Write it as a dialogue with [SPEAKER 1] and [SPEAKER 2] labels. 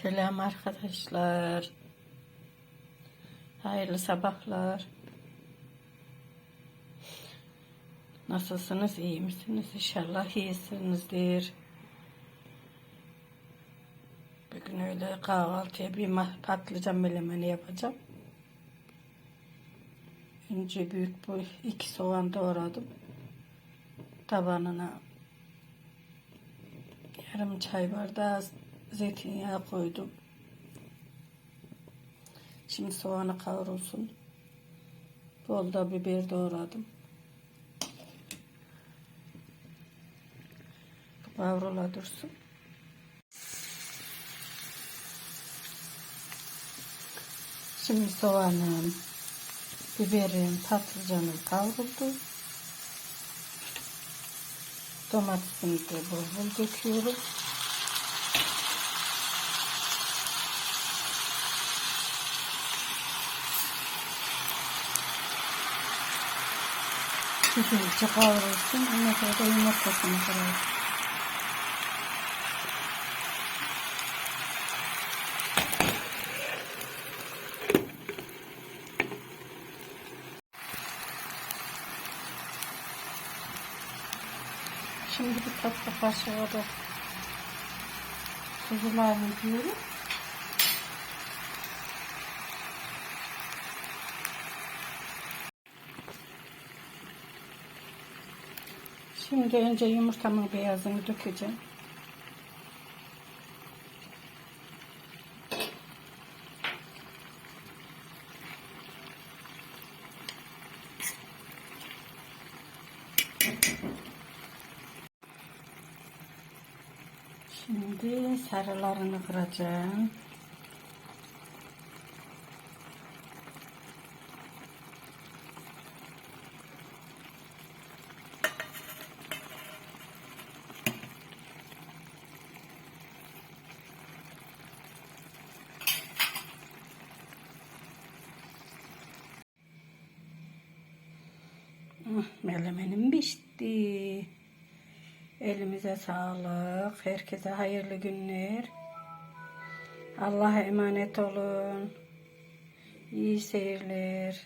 [SPEAKER 1] Selam arkadaşlar. Hayırlı sabahlar. Nasılsınız? iyi misiniz? İnşallah iyisinizdir. Bugün öyle kahvaltıya bir patlıcan melemeni yapacağım. Önce büyük bu iki soğan doğradım. Tabanına yarım çay bardağı zeytinyağı koydum. Şimdi soğanı kavrulsun. Bol da biber doğradım. Kavrula dursun. Şimdi soğanım, biberim, patlıcanım kavruldu. Domatesimi de bol bol döküyorum. Güzelce kavrulsun. Ondan sonra da yumurtasını kırarım. Şimdi bir tatlı kaşığı da tuzu ilave Şimdi önce yumurtamın beyazını dökeceğim. Şimdi sarılarını kıracağım. Ah, Melemenim pişti. Elimize sağlık. Herkese hayırlı günler. Allah'a emanet olun. İyi seyirler.